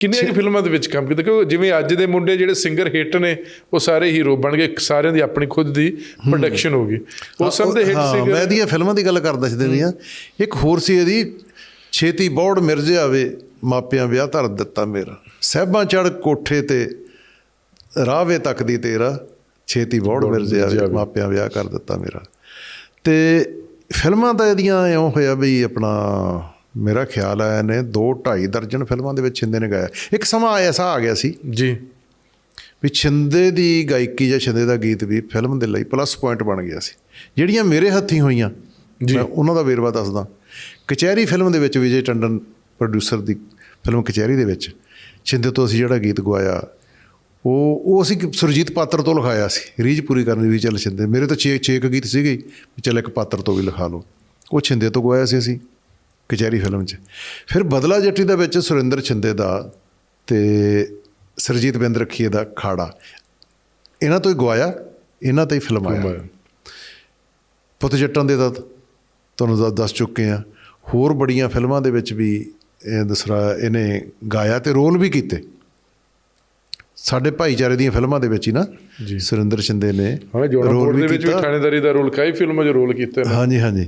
ਕਿੰਨੀਆਂ ਕੁ ਫਿਲਮਾਂ ਦੇ ਵਿੱਚ ਕੰਮ ਕੀਤਾ? ਕਿਉਂਕਿ ਜਿਵੇਂ ਅੱਜ ਦੇ ਮੁੰਡੇ ਜਿਹੜੇ ਸਿੰਗਰ ਹਿੱਟ ਨੇ ਉਹ ਸਾਰੇ ਹੀਰੋ ਬਣ ਗਏ ਸਾਰਿਆਂ ਦੀ ਆਪਣੀ ਖੁਦ ਦੀ ਪ੍ਰੋਡਕਸ਼ਨ ਹੋ ਗਈ। ਉਸ ਸਮੇਂ ਦੇ ਹਿੱਟ ਹਾਂ ਮੈਂ ਸਿੰਗਰ ਇਹਦੀਆਂ ਫਿਲਮਾਂ ਦੀ ਗੱਲ ਕਰਦਾ ਸੀ ਦੇਵੀਆਂ ਇੱਕ ਹੋਰ ਸੀ ਇਹਦੀ ਛੇਤੀ ਬੌੜ ਮਿਰਜ਼ੇ ਆਵੇ ਮਾਪਿਆਂ ਵਿਆਹ ਧਰ ਦਿੱਤਾ ਮੇਰਾ। ਸਹਿਬਾਂ ਚੜ ਕੋਠੇ ਤੇ ਰਾਹਵੇ ਤੱਕਦੀ ਤੇਰਾ ਛੇਤੀ ਬੌੜ ਮਿਰਜ਼ੇ ਆਵੇ ਮਾਪਿਆਂ ਵਿਆਹ ਕਰ ਦਿੱਤਾ ਮੇਰਾ। ਤੇ ਫਿਲਮਾਂ ਤਾਂ ਇਹਦੀਆਂ ਇਉਂ ਹੋਇਆ ਵੀ ਆਪਣਾ ਮੇਰਾ ਖਿਆਲ ਆਇਆ ਨੇ 2 2.5 ਦਰਜਨ ਫਿਲਮਾਂ ਦੇ ਵਿੱਚ ਛਿੰਦੇ ਨੇ ਗਾਇਆ। ਇੱਕ ਸਮਾਂ ਐਸਾ ਆ ਗਿਆ ਸੀ ਜੀ। ਵੀ ਛਿੰਦੇ ਦੀ ਗਾਇਕੀ ਜਾਂ ਛਿੰਦੇ ਦਾ ਗੀਤ ਵੀ ਫਿਲਮ ਦੇ ਲਈ ਪਲੱਸ ਪੁਆਇੰਟ ਬਣ ਗਿਆ ਸੀ। ਜਿਹੜੀਆਂ ਮੇਰੇ ਹੱਥੀਂ ਹੋਈਆਂ ਮੈਂ ਉਹਨਾਂ ਦਾ ਵੇਰਵਾ ਦੱਸਦਾ। ਕਚਹਿਰੀ ਫਿਲਮ ਦੇ ਵਿੱਚ ਵਿਜੇ ਟੰਡਨ ਪ੍ਰੋਡਿਊਸਰ ਦੀ ਫਿਲਮ ਕਚਹਿਰੀ ਦੇ ਵਿੱਚ ਛਿੰਦੇ ਤੋਂ ਅਸੀਂ ਜਿਹੜਾ ਗੀਤ ਗਵਾਇਆ ਉਹ ਉਹ ਅਸੀਂ ਸੁਰਜੀਤ ਪਾਤਰ ਤੋਂ ਲਿਖਾਇਆ ਸੀ। ਰੀਝ ਪੂਰੀ ਕਰਨ ਦੀ ਵੀ ਚੱਲ ਛਿੰਦੇ। ਮੇਰੇ ਤਾਂ ਛੇ ਛੇ ਕੁ ਗੀਤ ਸੀਗੇ ਚੱਲ ਇੱਕ ਪਾਤਰ ਤੋਂ ਵੀ ਲਿਖਾ ਲਓ। ਉਹ ਛਿੰਦੇ ਤੋਂ ਗਵਾਇਆ ਸੀ ਅਸੀਂ। ਕਚਹਿਰੀ ਫਿਲਮ 'ਚ। ਫਿਰ ਬਦਲਾ ਜੱਟੀ ਦੇ ਵਿੱਚ ਸੁਰਿੰਦਰ ਛਿੰਦੇ ਦਾ ਤੇ ਸਰਜੀਤ ਬਿੰਦ ਰੱਖੀਏ ਦਾ ਖਾੜਾ। ਇਹਨਾਂ ਤੋਂ ਹੀ ਗਵਾਇਆ ਇਹਨਾਂ ਤੇ ਹੀ ਫਿਲਮ ਆਇਆ। ਪੁੱਤ ਜੱਟਾਂ ਦੇ ਤਾਂ ਤੁਹਾਨੂੰ ਦੱਸ- ਚੁੱਕੇ ਆ। ਹੋਰ ਬੜੀਆਂ ਫਿਲਮਾਂ ਦੇ ਵਿੱਚ ਵੀ ਇਹ ਦਸਰਾ ਇਹਨੇ ਗਾਇਆ ਤੇ ਰੋਲ ਵੀ ਕੀਤੇ। ਸਾਡੇ ਭਾਈਚਾਰੇ ਦੀਆਂ ਫਿਲਮਾਂ ਦੇ ਵਿੱਚ ਹੀ ਨਾ ਸੁਰਿੰਦਰ ਸ਼ਿੰਦੇ ਨੇ ਹਾਂ ਜੋੜਾ ਰੋਲ ਕੋਟ ਵੀ ਦੇ ਵਿੱਚ ਵੀ। ਥਾਣੇਦਾਰੀ ਦਾ ਰੋਲ ਕਈ ਫਿਲਮਾਂ 'ਚ ਰੋਲ ਕੀਤੇ ਹਾਂਜੀ ਹਾਂਜੀ।